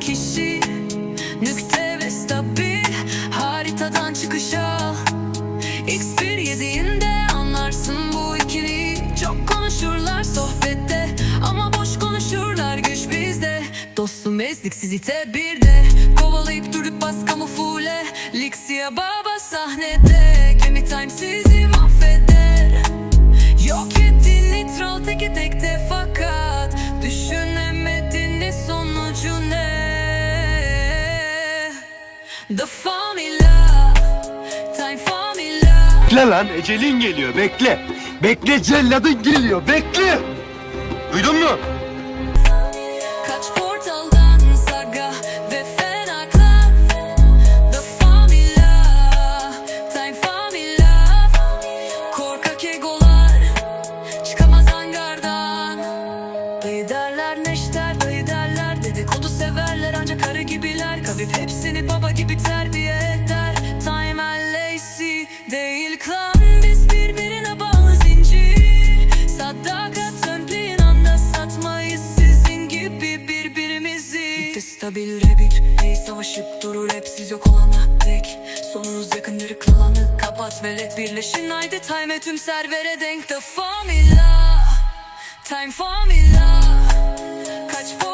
kişi. Nükte ve stabil Haritadan çıkış al X1 yediğinde anlarsın bu ikili. Çok konuşurlar sohbette Ama boş konuşurlar güç bizde. Dostum ezdik sizi bir de Kovalayıp durduk bas kamufle. Lixia baba sahnede Gemi time sizi mahveder. Yok ettin nitral teke tekte fakat The formula. Time formula. Bekle lan ecelin geliyor bekle. Bekle celladın geliyor bekle. Duydun mu? Kaç portaldan saga ve fenaklar The formula. Time formula. Korkak egolar Çıkamaz hangardan. Dayı derler neşter dayı derler. Dedikodu severler ancak karı gibiler. Kabip hepsini Bitti stabil rebir Hey savaşıp durur hep siz yok olana dek. Sonunuz yakındır klanı Kapat ve let birleşin. Haydi time tüm servere denk The formula. Time formula. Kaç portaldan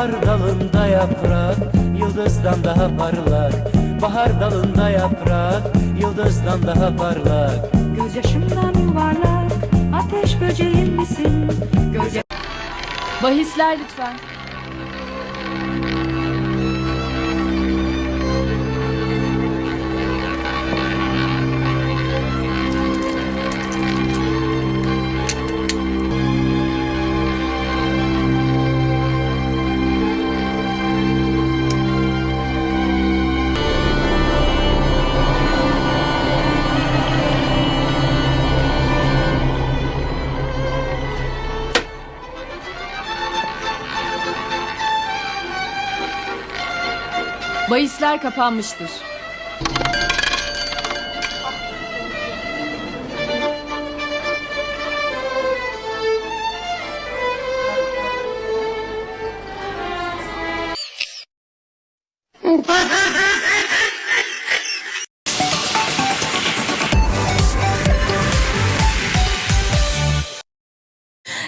Bahar dalında yaprak, yıldızdan daha parlak. Bahar dalında yaprak, yıldızdan daha parlak. Gözyaşımdan yuvarlak ateş böceğim misin? Gözya Bahisler lütfen. Bahisler kapanmıştır.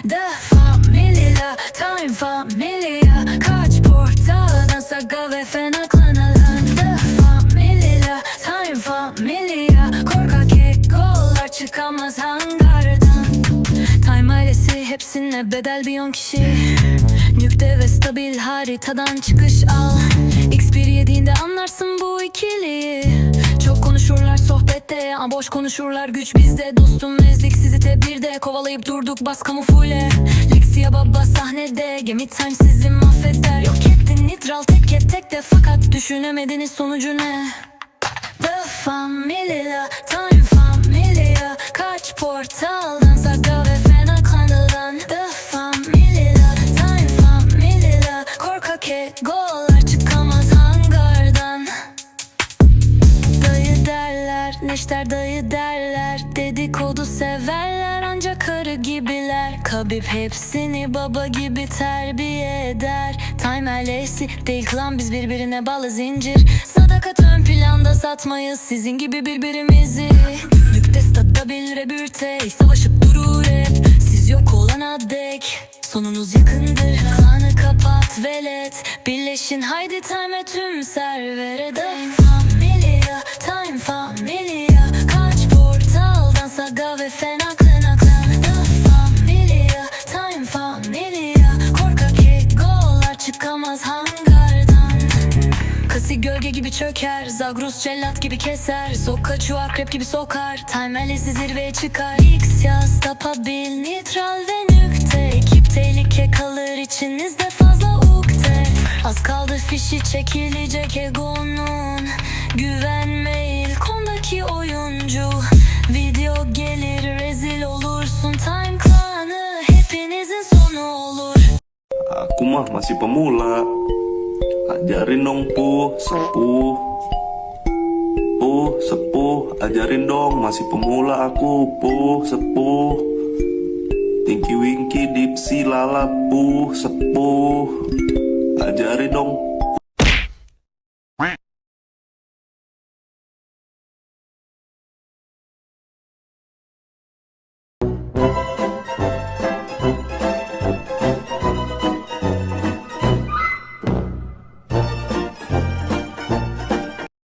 The Familia, Time Familia çıkamaz hangardan. Time ailesi hepsine bedel bir yon kişi. Nükte ve stabil haritadan çıkış al. X1 yediğinde anlarsın bu ikiliyi. Çok konuşurlar sohbette ama boş konuşurlar güç bizde. Dostum ezdik sizi tebirde. Kovalayıp durduk bas kamufle. Lixia baba sahnede gemi time sizi mahveder. Yok ettin nitral tek tek de fakat düşünemediniz sonucu ne? The Familia, Time Kaç portaldan saga ve fena kandıldan The Familia, Time Familia Korkak egolar çıkamaz hangardan. Dayı derler, neşter dayı derler. Dedikodu severler ancak karı gibiler. Kabip hepsini baba gibi terbiye eder. Time ailesi değil klan biz birbirine bağlı zincir. Sadakat ön planda satmayız sizin gibi birbirimizi rebürte savaşıp durur Gölge gibi çöker Zagrus cellat gibi keser Sokkaçu akrep gibi sokar Time Alice'i zirveye çıkar. X yaz tapabil Nitral ve nükte. Ekip tehlike kalır içinizde fazla ukde. Az kaldı fişi çekilecek egonun. Güvenme ilkondaki oyuncu. Video gelir rezil olursun Time klanı hepinizin sonu olur. Aku mah masih pemula Ajarin dong pu, sepuh. Puh, sepuh. Ajarin dong, masih pemula aku. Puh, sepuh. Tinky Winky Dipsy Lala. Puh, sepuh. Ajarin dong